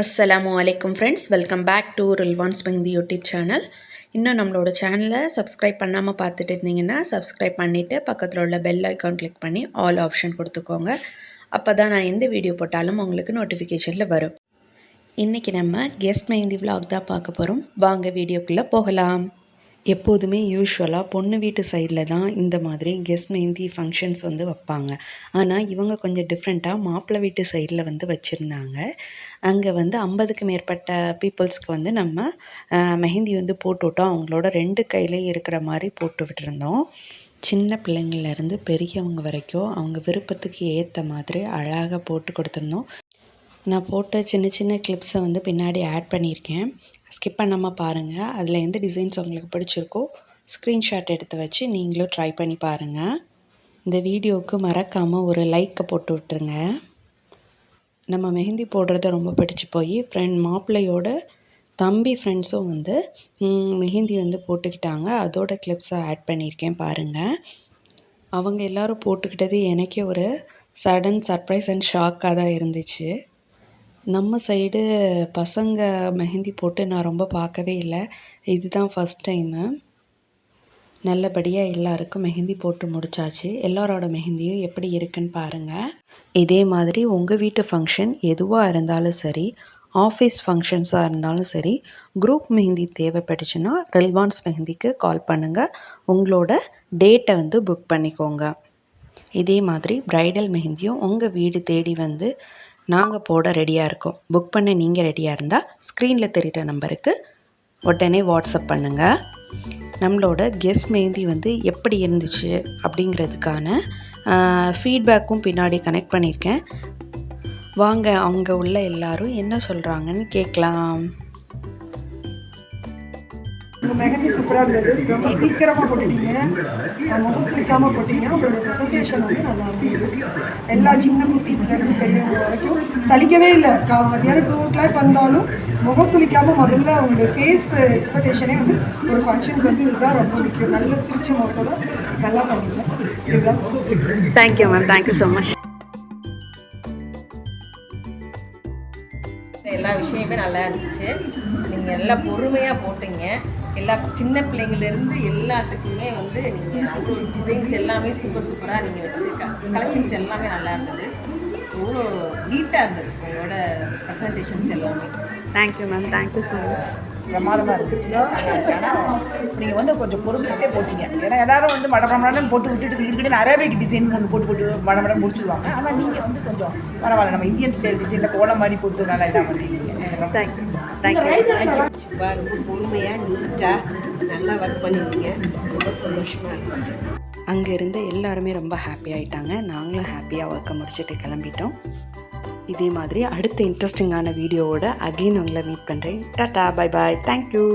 அஸ்ஸலாமு வலைக்கம் friends welcome back to Rilwan's பெங்தி YouTube channel இன்னும் நம்மளோட சேனலை சப்ஸ்கிரைப் பண்ணாமல் பார்த்துட்டு இருந்தீங்கன்னா சப்ஸ்கிரைப் பண்ணிவிட்டு பக்கத்தில் உள்ள பெல் ஐக்கான் கிளிக் பண்ணி ஆல் ஆப்ஷன் கொடுத்துக்கோங்க. அப்போ தான் நான் எந்த வீடியோ போட்டாலும் உங்களுக்கு நோட்டிஃபிகேஷனில் வரும். இன்றைக்கி நம்ம கெஸ்ட் மெஹந்தி விலாக் தான் பார்க்க போகிறோம் வாங்க வீடியோக்குள்ளே போகலாம். எப்போதுமே யூஸ்வலாக பொண்ணு வீட்டு சைடில் தான் இந்த மாதிரி கெஸ்ட் மெஹந்தி ஃபங்க்ஷன்ஸ் வந்து வைப்பாங்க. ஆனால் இவங்க கொஞ்சம் டிஃப்ரெண்ட்டாக மாப்பிள்ளை வீட்டு சைடில் வந்து வச்சுருந்தாங்க. அங்கே வந்து ஐம்பதுக்கு மேற்பட்ட பீப்புள்ஸ்க்கு வந்து நம்ம மெஹந்தி வந்து போட்டு விட்டோம் அவங்களோட ரெண்டு கையிலையும் இருக்கிற மாதிரி போட்டு விட்டுருந்தோம். சின்ன பிள்ளைங்கள்லேருந்து பெரியவங்க வரைக்கும் அவங்க விருப்பத்துக்கு ஏற்ற மாதிரி அழகாக போட்டு கொடுத்துருந்தோம். நான் போட்ட சின்ன சின்ன கிளிப்ஸை வந்து பின்னாடி ஆட் பண்ணியிருக்கேன். ஸ்கிப் பண்ணாமல் பாருங்கள் அதில் எந்த டிசைன்ஸ் உங்களுக்கு பிடிச்சிருக்கோ ஸ்க்ரீன்ஷாட் எடுத்து வச்சு நீங்களும் ட்ரை பண்ணி பாருங்கள் இந்த வீடியோவுக்கு மறக்காமல் ஒரு லைக்கை போட்டு விட்டுருங்க. நம்ம மெஹந்தி போடுறத ரொம்ப பிடிச்சி போய் ஃப்ரெண்ட் மாப்பிள்ளையோட தம்பி ஃப்ரெண்ட்ஸும் வந்து மெஹந்தி வந்து போட்டுக்கிட்டாங்க. அதோட கிளிப்ஸை ஆட் பண்ணியிருக்கேன் பாருங்கள் அவங்க எல்லோரும் போட்டுக்கிட்டது எனக்கே ஒரு சடன் சர்ப்ரைஸ் அண்ட் ஷாக்காக தான் இருந்துச்சு. நம்ம சைடு பசங்க மெஹந்தி போட்டு நான் ரொம்ப பார்க்கவே இல்லை. இதுதான் ஃபஸ்ட் டைமு நல்லபடியாக எல்லாருக்கும் மெஹந்தி போட்டு முடிச்சாச்சு. எல்லாரோட மெஹந்தியும் எப்படி இருக்குன்னு பாருங்கள் இதே மாதிரி உங்கள் வீட்டு ஃபங்க்ஷன் எதுவாக இருந்தாலும் சரி ஆஃபீஸ் ஃபங்க்ஷன்ஸாக இருந்தாலும் சரி குரூப் மெஹந்தி தேவைப்பட்டுச்சுன்னா ரெல்வான்ஸ் மெஹந்திக்கு கால் பண்ணுங்கள் உங்களோட டேட்டை வந்து புக் பண்ணிக்கோங்க. இதே மாதிரி ப்ரைடல் மெஹந்தியும் உங்கள் வீடு தேடி வந்து நாங்கள் போட ரெடியாக இருக்கோம். புக் பண்ண நீங்கள் ரெடியாக இருந்தால் ஸ்க்ரீனில் தெரிகிற நம்பருக்கு உடனே வாட்ஸ்அப் பண்ணுங்கள் நம்மளோட கெஸ்ட் மெஹந்தி வந்து எப்படி இருந்துச்சு அப்படிங்கிறதுக்கான ஃபீட்பேக்கும் பின்னாடி கனெக்ட் பண்ணியிருக்கேன் வாங்க அவங்க உள்ள எல்லாரும் என்ன சொல்கிறாங்கன்னு கேட்கலாம். உங்க மெஹந்தி சூப்பராக இருந்தது. ரொம்ப சீக்கிரமாக போட்டுட்டீங்க முகம் சுளிக்காம போட்டீங்க. உங்களோட ப்ரெசன்டேஷன் வந்து நல்லா இருந்தது. எல்லா சின்ன குட்டீஸ்ல இருந்து பெரியவங்க வரைக்கும் சலிக்கவே இல்லை. கா மத்தியானம் டூ ஓ கிளாக் வந்தாலும் முகம் சுளிக்காம முதல்ல உங்களோட ஃபேஸ் எக்ஸ்பெக்டேஷனே வந்து ஒரு ஃபங்க்ஷனுக்கு வந்து இதுதான் ரொம்ப முக்கியம். நல்ல சிரிச்ச முகத்தோட நல்லா பண்ணுங்க. இதுதான். Thank you ma'am thank you so much எல்லா விஷயமே நல்லா இருந்துச்சு. நீங்கள் எல்லாம் பொறுமையாக போட்டீங்க. எல்லா சின்ன பிள்ளைங்கள்லேருந்து எல்லாத்துக்குமே வந்து நீங்கள் அவ்வளோ டிசைன்ஸ் எல்லாமே சூப்பர் சூப்பராக நீங்கள் வச்சு கலெக்ஷன்ஸ் எல்லாமே நல்லா இருந்தது. அவ்வளோ நீட்டாக இருந்தது உங்களோட ப்ரெசன்டேஷன்ஸ் எல்லாமே. Thank you ma'am thank you so much பிரமாதமாக இருந்துச்சு. ஆனால் நீங்கள் வந்து கொஞ்சம் பொறுமையாகவே போட்டீங்க. ஏன்னா எல்லாரும் வந்து மட மடன்னு போட்டு விட்டுட்டு இருக்கட்டு அரேபிக் டிசைன் ஒன்று போட்டு போட்டு மட மடம் முடிச்சிடுவாங்க ஆனால் நீங்கள் வந்து கொஞ்சம் பரவாயில்ல. நம்ம இந்தியன் ஸ்டைல் டிசைனில் கோலம் மாதிரி போட்டு நல்லா இதாக பண்ணிருக்கீங்க. தேங்க்யூ தேங்க்யூ ரொம்ப பொறுமையாக நீட்டாக நல்லா ஒர்க் பண்ணிருக்கீங்க. ரொம்ப சந்தோஷமாக இருந்துச்சு. அங்கே இருந்த எல்லாருமே ரொம்ப ஹாப்பி ஆயிட்டாங்க. நாங்களும் ஹாப்பியாக ஒர்க்கை முடிச்சுட்டு கிளம்பிட்டோம். இதே மாதிரி அடுத்த இன்ட்ரெஸ்டிங்கான வீடியோவோட அகெயின் உங்களை மீட் பண்ணுறேன் டாட்டா பை பாய் தேங்க்யூ